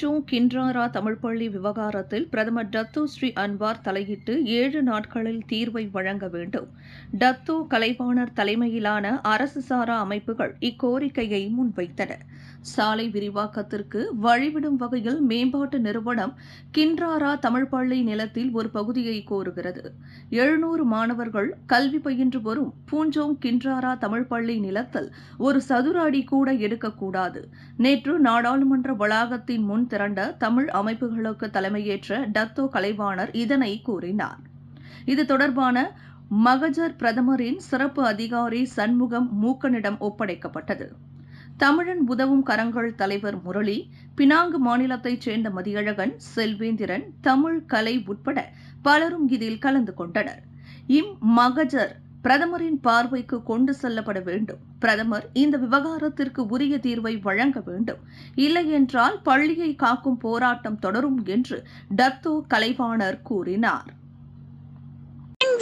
பூஞ்சோங் கின்றாரா தமிழ் பள்ளி விவகாரத்தில் பிரதமர் டத்து ஸ்ரீ அன்வார் தலையிட்டு ஏழு நாட்களில் தீர்வை வழங்க வேண்டும். டத்து கலைவாணர் தலைமையிலான அரசு சாரா அமைப்புகள் இக்கோரிக்கையை முன்வைத்தன. சாலை விரிவாக்கத்திற்கு வழிவிடும் வகையில் மேம்பாட்டு நிறுவனம் கின்றாரா தமிழ் பள்ளி நிலத்தில் ஒரு பகுதியை கோருகிறது. எழுநூறு மாணவர்கள் கல்வி பயின்று வரும் பூஞ்சோங் கின்றாரா தமிழ் பள்ளி நிலத்தில் ஒரு சதுர அடி கூட எடுக்கக்கூடாது. நேற்று நாடாளுமன்ற வளாகத்தின் முன் திரண்ட தமிழ் அமைப்புகளுக்கு தலைமையேற்ற டத்தோ கலைவாணர் இதனை கூறினார். இது தொடர்பான மகஜர் பிரதமரின் சிறப்பு அதிகாரி சண்முகம் மூக்கனிடம் ஒப்படைக்கப்பட்டது. தமிழன் உதவும் கரங்கள் தலைவர் முரளி பினாங்கு மாநிலத்தைச் சேர்ந்த மதியழகன் செல்வேந்திரன் தமிழ் கலை உட்பட பலரும் இதில் கலந்து கொண்டனர். இம் மகஜர் பிரதமரின் பார்வைக்கு கொண்டு செல்லப்பட வேண்டும். பிரதமர் இந்த விவகாரத்திற்கு உரிய தீர்வை வழங்க வேண்டும். இல்லையென்றால் பள்ளியை காக்கும் போராட்டம் தொடரும் என்று டத்தோ கலைவாணர் கூறினார்.